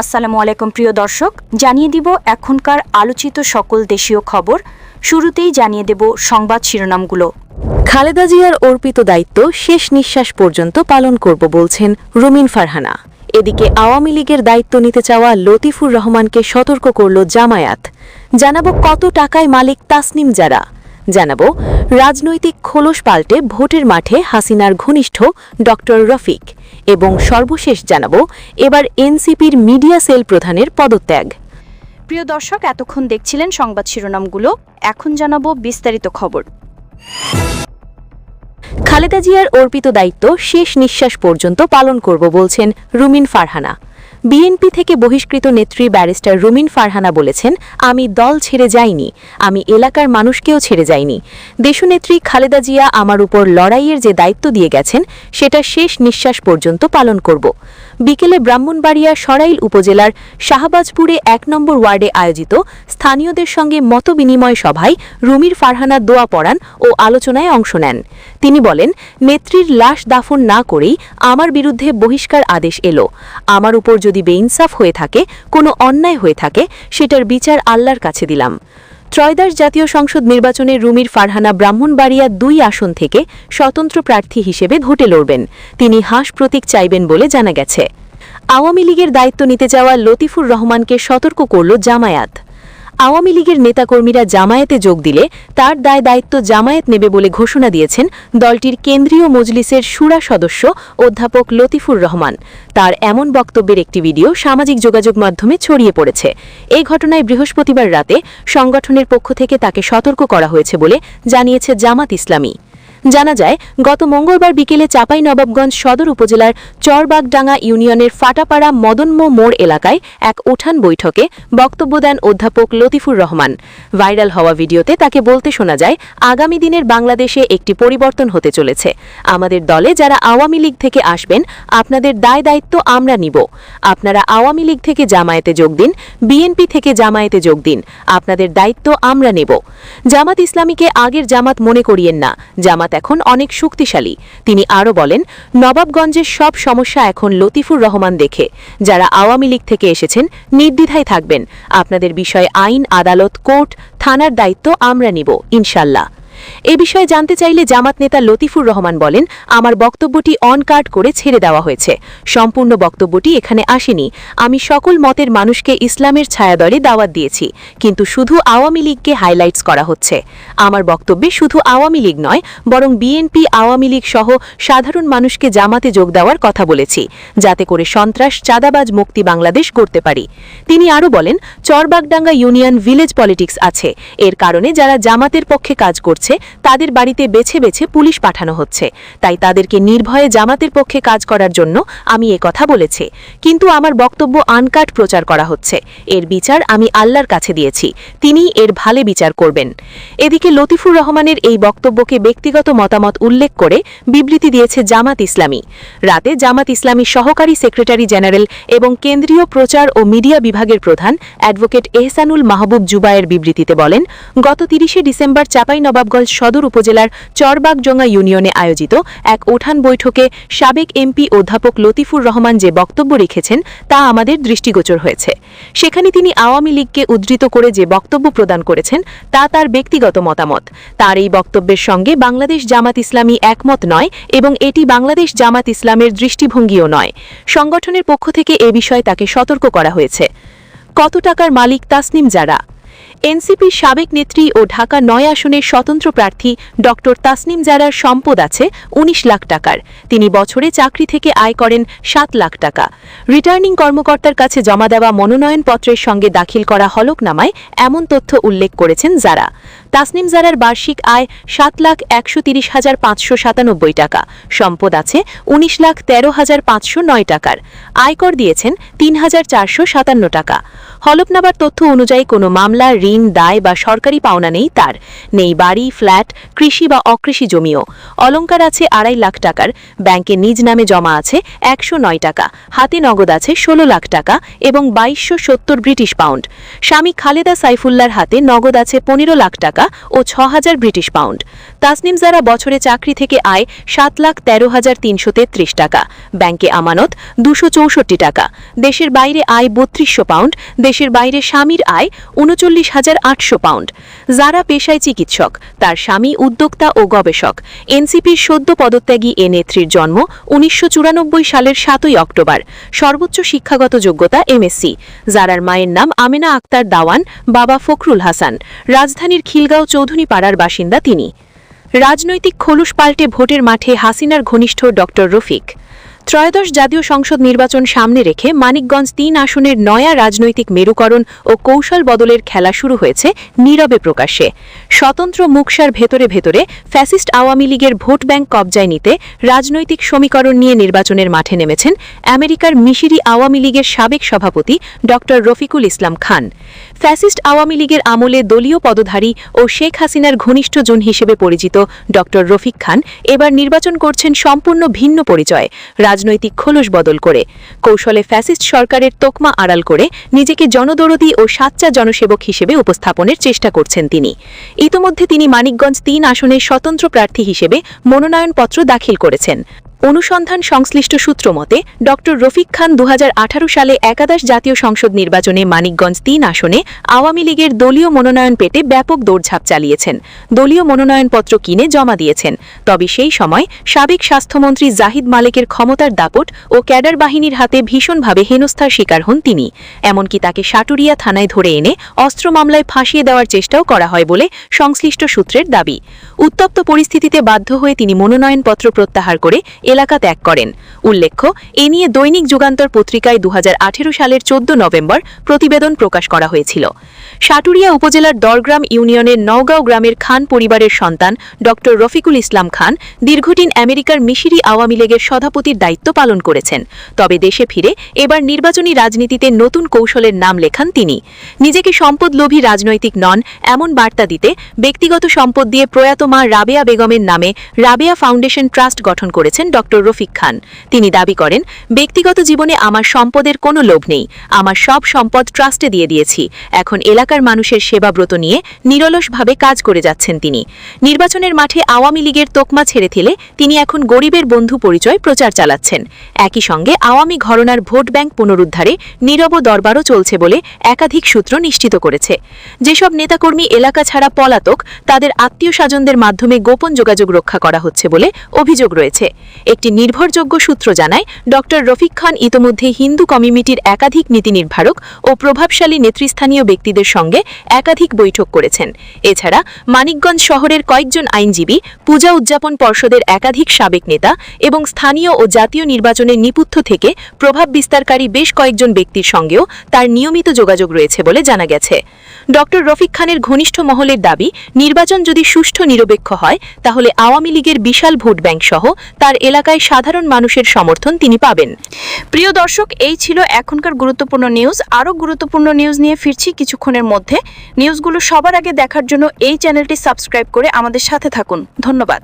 আসসালামু আলাইকুম, প্রিয় দর্শক। জানিয়ে দিব এখনকার আলোচিত সকল দেশীয় খবর। শুরুতেই জানিয়ে দেব সংবাদ শিরোনামগুলো। খালেদা জিয়ার অর্পিত দায়িত্ব শেষ নিঃশ্বাস পর্যন্ত পালন করব বলছেন রুমিন ফারহানা। এদিকে আওয়ামী লীগের দায়িত্ব নিতে চাওয়া লতিফুর রহমানকে সতর্ক করল জামায়াত। জানাব কত টাকায় মালিক তাসনিম যারা জানাব, রাজনৈতিক খোলস পাল্টে ভোটের মাঠে হাসিনার ঘনিষ্ঠ ড রফিক এবং সর্বশেষ জানাব, এবার এনসিপির মিডিয়া সেল প্রধানের পদত্যাগ। প্রিয় দর্শক, এতক্ষণ দেখছিলেন সংবাদ শিরোনামগুলো। এখন জানাব বিস্তারিত খবর। খালেদা জিয়ার অর্পিত দায়িত্ব শেষ নিঃশ্বাস পর্যন্ত পালন করব বলছেন রুমিন ফারহানা। বিএনপি থেকে বহিষ্কৃত নেত্রী ব্যারিস্টার রুমিন ফারহানা বলেছেন, আমি দল ছেড়ে যাইনি, আমি এলাকার মানুষকেও ছেড়ে যাইনি। দেশনেত্রী খালেদা জিয়া আমার উপর লড়াইয়ের যে দায়িত্ব দিয়ে গেছেন সেটা শেষ নিঃশ্বাস পর্যন্ত পালন করব। বিকেলে ব্রাহ্মণবাড়িয়া সরাইল উপজেলার শাহবাজপুরে এক নম্বর ওয়ার্ডে আয়োজিত স্থানীয়দের সঙ্গে মতবিনিময় সভায় রুমির ফারহানা দোয়া পড়ান ও আলোচনায় অংশ নেন। তিনি বলেন, নেত্রীর লাশ দাফন না করেই আমার বিরুদ্ধে বহিষ্কার আদেশ এলো। আমার উপর যদি বেইনসাফ হয়ে থাকে, কোনো অন্যায় হয়ে থাকে, সেটার বিচার আল্লাহর কাছে দিলাম। ত্রয়োদশ জাতীয় সংসদ নির্বাচনে রুমির ফারহানা ব্রাহ্মণবাড়িয়া দুই আসন থেকে স্বতন্ত্র প্রার্থী হিসেবে ভোটে লড়বেন। তিনি হাঁস প্রতীক চাইবেন বলে জানা গেছে। আওয়ামী লীগের দায়িত্ব নিতে যাওয়া লতিফুর রহমানকে সতর্ক করল জামায়াত। আওয়ামী লীগের নেতাকর্মীরা জামায়াতে যোগ দিলে তার দায় দায়িত্ব জামায়াত নেবে বলে ঘোষণা দিয়েছেন দলটির কেন্দ্রীয় মজলিসের সুরা সদস্য অধ্যাপক লতিফুর রহমান। তার এমন বক্তব্যের একটি ভিডিও সামাজিক যোগাযোগ মাধ্যমে ছড়িয়ে পড়েছে। এই ঘটনায় বৃহস্পতিবার রাতে সংগঠনের পক্ষ থেকে তাকে সতর্ক করা হয়েছে বলে জানিয়েছে জামাত ইসলামী। জানা যায়, গত মঙ্গলবার বিকেলে চাপাই নবাবগঞ্জ সদর উপজেলার চরবাগডাঙ্গা ইউনিয়নের ফাটাপাড়া মদনমো মোড় এলাকায় এক উঠান বৈঠকে বক্তব্য দেন অধ্যাপক লতিফুর রহমান। ভাইরাল হওয়া ভিডিওতে তাকে বলতে শোনা যায়, আগামী দিনের বাংলাদেশে একটি পরিবর্তন হতে চলেছে। আমাদের দলে যারা আওয়ামী লীগ থেকে আসবেন, আপনাদের দায় দায়িত্ব আমরা নিব। আপনারা আওয়ামী লীগ থেকে জামায়াতে যোগ দিন, বিএনপি থেকে জামায়াতে যোগ দিন, আপনাদের দায়িত্ব আমরা নেব। জামাত ইসলামীকে আগের জামাত মনে করিয়েন না। জামাত এখন অনেক শক্তিশালী। তিনি আরও বলেন, নবাবগঞ্জের সব সমস্যা এখন লতিফুর রহমান দেখে। যারা আওয়ামী লীগ থেকে এসেছেন, নির্দ্বিধায় থাকবেন। আপনাদের বিষয়ে আইন, আদালত, কোর্ট, থানার দায়িত্ব আমরা নিব, ইনশাল্লাহ। এ বিষয়ে জানতে চাইলে জামাত নেতা লতিফুর রহমান বলেন, আমার বক্তব্যটি অন কার্ড করে ছেড়ে দেওয়া হয়েছে। সম্পূর্ণ বক্তব্যটি এখানে আসেনি। আমি সকল মতের মানুষকে ইসলামের ছায়াদলে দাওয়াত দিয়েছি, কিন্তু শুধু আওয়ামী লীগকে হাইলাইটস করা হচ্ছে। আমার বক্তব্যে শুধু আওয়ামী লীগ নয়, বরং বিএনপি, আওয়ামী লীগ সহ সাধারণ মানুষকে জামাতে যোগ দেওয়ার কথা বলেছি, যাতে করে সন্ত্রাস, চাঁদাবাজ, মুক্তি বাংলাদেশ গড়তে পারি। তিনি আরও বলেন, চরবাগডাঙ্গা ইউনিয়ন ভিলেজ পলিটিক্স আছে। এর কারণে যারা জামাতের পক্ষে কাজ করছে তাদের বাড়িতে বেছে বেছে পুলিশ পাঠানো হচ্ছে। তাই তাদেরকে নির্ভয়ে জামাতের পক্ষে কাজ করার জন্য আমি কথা বলেছি। কিন্তু আমার বক্তব্য আনকাট প্রচার করা হচ্ছে। এর বিচার আমি আল্লাহর কাছে দিয়েছি। তিনি এর ভালে বিচার করবেন। এদিকে লতিফুর রহমানের এই বক্তব্যকে ব্যক্তিগত মতামত উল্লেখ করে বিবৃতি দিয়েছে জামাত ইসলামী। রাতে জামাত ইসলামী সহকারী সেক্রেটারি জেনারেল এবং কেন্দ্রীয় প্রচার ও মিডিয়া বিভাগের প্রধান অ্যাডভোকেট এহসানুল মাহবুব জুবায়ের বিবৃতিতে বলেন, গত তিরিশে ডিসেম্বর চাপাই নবাবগঞ্জ সদর উপজেলার চরবাগজঙ্গা ইউনিয়নে আয়োজিত এক উঠান বৈঠকে সাবেক এমপি অধ্যাপক লতিফুর রহমান যে বক্তব্য রেখেছেন তা আমাদের দৃষ্টিগোচর হয়েছে। সেখানে তিনি আওয়ামী লীগকে উদ্ধৃত করে যে বক্তব্য প্রদান করেছেন, তা তার ব্যক্তিগত মতামত। তার এই বক্তব্যের সঙ্গে বাংলাদেশ জামাত ইসলামী একমত নয় এবং এটি বাংলাদেশ জামাত ইসলামের দৃষ্টিভঙ্গিও নয়। সংগঠনের পক্ষ থেকে এ বিষয়ে তাকে সতর্ক করা হয়েছে। কত টাকার মালিক তাসনিম যারা? এনসিপির সাবেক নেত্রী ও ঢাকা নয় আসনের স্বতন্ত্র প্রার্থী ড তাসনিম জারার সম্পদ আছে ১৯ লাখ টাকার। তিনি বছরে চাকরি থেকে আয় করেন সাত লাখ টাকা। রিটার্নিং কর্মকর্তার কাছে জমা দেওয়া মনোনয়নপত্রের সঙ্গে দাখিল করা হলকনামায় এমন তথ্য উল্লেখ করেছেন যারা তাসনিম জারার বার্ষিক আয় সাত লাখ একশো তিরিশ হাজার পাঁচশো সাতানব্বই টাকা। সম্পদ আছে ১৯ লাখ তেরো হাজার পাঁচশো নয় টাকার। আয়কর দিয়েছেন তিন হাজার চারশো সাতান্ন টাকা। হলফনামার তথ্য অনুযায়ী কোনো মামলা, ঋণ, দায় বা সরকারি পাওনা নেই তার। নেই বাড়ি, ফ্ল্যাট, কৃষি বা অকৃষি জমিও। অলঙ্কার আছে আড়াই লাখ টাকার, ব্যাংকে নিজ নামে জমা আছে একশো নয় টাকা, হাতে নগদ আছে ষোলো লাখ টাকা এবং বাইশশো সত্তর ব্রিটিশ পাউন্ড। স্বামী খালেদা সাইফুল্লার হাতে নগদ আছে পনেরো লাখ টাকা টাকা ও ছ হাজার ব্রিটিশ পাউন্ড। তাসনিম জারা বছরে চাকরি থেকে আয় সাত লাখ তেরো হাজার তিনশো তেত্রিশ টাকা। ব্যাংকে আমানত দুশো চৌষট্টি টাকা। দেশের বাইরে আয় বত্রিশশো পাউন্ড, দেশের বাইরে স্বামীর আয় উনচল্লিশ হাজার আটশো পাউন্ড। যারা পেশায় চিকিৎসক, তার স্বামী উদ্যোক্তা ও গবেষক। এনসিপির সদ্য পদত্যাগী এ নেত্রীর জন্ম উনিশশো চুরানব্বই সালের সাতই অক্টোবর। সর্বোচ্চ শিক্ষাগত যোগ্যতা এমএসসি। জারার মায়ের নাম আমেনা আক্তার দাওয়ান, বাবা ফখরুল হাসান। রাজধানীর খিলগাঁও চৌধুরী পাড়ার বাসিন্দা তিনি। রাজনৈতিক খোলস পাল্টে ভোটের মাঠে হাসিনার ঘনিষ্ঠ ডক্টর রফিক। ত্রয়োদশ জাতীয় সংসদ নির্বাচন সামনে রেখে মানিকগঞ্জ তিন আসনের নয়া রাজনৈতিক মেরুকরণ ও কৌশল বদলের খেলা শুরু হয়েছে নীরবে প্রকাশ্যে। স্বতন্ত্র মুখসার ভেতরে ভেতরে ফ্যাসিস্ট আওয়ামী লীগের ভোট ব্যাংক কবজায় নিতে রাজনৈতিক সমীকরণ নিয়ে নির্বাচনের মাঠে নেমেছেন আমেরিকার মিশিরি আওয়ামী লীগের সাবেক সভাপতি ড রফিকুল ইসলাম খান। ফ্যাসিস্ট আওয়ামী লীগের আমলে দলীয় পদধারী ও শেখ হাসিনার ঘনিষ্ঠ জন হিসেবে পরিচিত ড. রফিক খান এবার নির্বাচন করছেন সম্পূর্ণ ভিন্ন পরিচয়, রাজনৈতিক খোলস বদল করে। কৌশলে ফ্যাসিস্ট সরকারের তোকমা আড়াল করে নিজেকে জনদরদি ও সাচ্চা জনসেবক হিসেবে উপস্থাপনের চেষ্টা করছেন তিনি। ইতোমধ্যে তিনি মানিকগঞ্জ তিন আসনের স্বতন্ত্র প্রার্থী হিসেবে মনোনয়নপত্র দাখিল করেছেন। অনুসন্ধান সংশ্লিষ্ট সূত্র মতে ড রফিক খান দু হাজার আঠারো সালে একাদশ জাতীয় সংসদ নির্বাচনে মানিকগঞ্জ তিন আসনে আওয়ামী লীগের দলীয় মনোনয়ন পেতে ব্যাপক দৌড়ঝাঁপ চালিয়েছেন। দলীয় মনোনয়নপত্র কিনে জমা দিয়েছেন। তবে সেই সময় সাবেক স্বাস্থ্যমন্ত্রী জাহিদ মালিকের ক্ষমতার দাপট ও ক্যাডার বাহিনীর হাতে ভীষণভাবে হেনস্থার শিকার হন তিনি। এমনকি তাকে সাটুরিয়া থানায় ধরে এনে অস্ত্র মামলায় ফাঁসিয়ে দেওয়ার চেষ্টাও করা হয় বলে সংশ্লিষ্ট সূত্রের দাবি। উত্তপ্ত পরিস্থিতিতে বাধ্য হয়ে তিনি মনোনয়নপত্র প্রত্যাহার করে এলাকা ত্যাগ করেন। উল্লেখ্য, এ নিয়ে দৈনিক যুগান্তর পত্রিকায় দু সালের চোদ্দ নভেম্বর প্রতিবেদন প্রকাশ করা হয়েছিল। সাটুরিয়া উপজেলার দরগ্রাম ইউনিয়নের নওগাঁও গ্রামের খান পরিবারের সন্তান ড. রফিকুল ইসলাম খান দীর্ঘদিন আমেরিকার মিশিরি আওয়ামী লীগের সভাপতির দায়িত্ব পালন করেছেন। তবে দেশে ফিরে এবার নির্বাচনী রাজনীতিতে নতুন কৌশলের নাম লেখান তিনি। নিজেকে সম্পদলোভী রাজনৈতিক নন, এমন বার্তা দিতে ব্যক্তিগত সম্পদ দিয়ে প্রয়াত মা রাবেয়া বেগমের নামে রাবেয়া ফাউন্ডেশন ট্রাস্ট গঠন করেছেন ড. রফিক খান। তিনি দাবি করেন, ব্যক্তিগত জীবনে আমার সম্পদের কোনো লোভ নেই। আমার সব সম্পদ ট্রাস্টে দিয়ে দিয়েছি। এখন এলাকার মানুষের সেবাব্রত নিয়ে নিরলসভাবে কাজ করে যাচ্ছেন তিনি। নির্বাচনের মাঠে আওয়ামী লীগের তোকমা ছেড়ে থেলে তিনি এখন গরিবের বন্ধু পরিচয় প্রচার চালাচ্ছেন। একই সঙ্গে আওয়ামী ঘরনার ভোট ব্যাংক পুনরুদ্ধারে নীরব দরবারও চলছে বলে একাধিক সূত্র নিশ্চিত করেছে। যেসব নেতাকর্মী এলাকা ছাড়া পলাতক, তাদের আত্মীয় স্বজনদের মাধ্যমে গোপন যোগাযোগ রক্ষা করা হচ্ছে বলে অভিযোগ রয়েছে। একটি নির্ভরযোগ্য সূত্র জানায় ড রফিক খান ইতোমধ্যে হিন্দু কমিউনিটির একাধিক নীতি নির্ধারক ও প্রভাবশালী নেতৃস্থানীয় ব্যক্তিদের সঙ্গে একাধিক বৈঠক করেছেন। এছাড়া, মানিকগঞ্জ শহরের কয়েকজন আইনজীবী, পূজা উদযাপন পর্ষদের একাধিক সাবেক নেতা এবং স্থানীয় ও জাতীয় নির্বাচনের নিপুত্থ থেকে প্রভাব বিস্তারকারী বেশ কয়েকজন ব্যক্তির সঙ্গেও তার নিয়মিত যোগাযোগ রয়েছে বলে জানা গেছে। ড রফিক খানের ঘনিষ্ঠ মহলের দাবি, নির্বাচন যদি সুষ্ঠু নিরপেক্ষ হয়, তাহলে আওয়ামী লীগের বিশাল ভোট ব্যাংক সহ তার এলাকায় সাধারণ মানুষের সমর্থন তিনি পাবেন। প্রিয় দর্শক, এই ছিল এখনকার গুরুত্বপূর্ণ নিউজ। আরও গুরুত্বপূর্ণ নিউজ নিয়ে ফিরছি কিছুক্ষণের মধ্যে। নিউজগুলো সবার আগে দেখার জন্য এই চ্যানেলটি সাবস্ক্রাইব করে আমাদের সাথে থাকুন। ধন্যবাদ।